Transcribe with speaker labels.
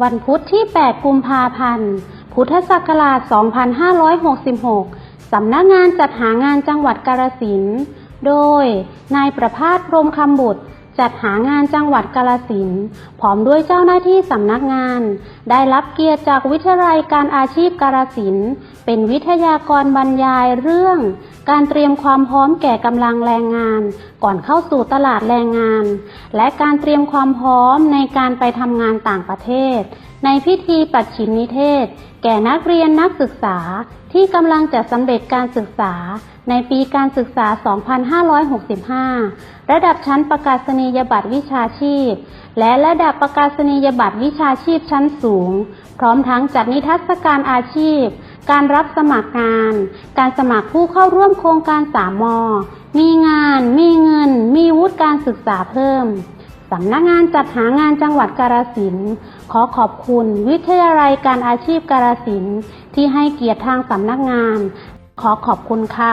Speaker 1: วันพุธที่ 8 กุมภาพันธ์ พุทธศักราช 2566 สำนักงานจัดหางานจังหวัดกาฬสินธุ์ โดย นายประภาสพรหมคำบุตร จัดหางานจังหวัดกาฬสินพร้อมด้วยเจ้าหน้าที่สำนักงาน ได้รับเกียรติจากวิทยาลัยการอาชีพกาฬสินเป็นวิทยากรบรรยายเรื่อง การเตรียมความพร้อมแก่กำลังแรงงาน ก่อนเข้าสู่ตลาดแรงงาน และการเตรียมความพร้อมในการไปทำงานต่างประเทศ ในพิธีปัดฉิมนิเทศ แก่นักเรียนนักศึกษาที่กำลังจะสำเร็จการศึกษาในปีการศึกษา 2565 ระดับชั้นประกาศนียบัตรวิชาชีพ และระดับประกาศนียบัตรวิชาชีพชั้นสูง พร้อมทั้งจัดนิทรรศการอาชีพ การรับสมัครงาน การสมัครผู้เข้าร่วมโครงการสามมมีงาน มีเงิน มีวุฒิการศึกษาเพิ่ม สำนักงานจัดหางานจังหวัดกาฬสินธุ์ขอขอบคุณวิทยาลัยการอาชีพกาฬสินธุ์ที่ให้เกียรติทางสำนักงาน ขอขอบคุณค่ะ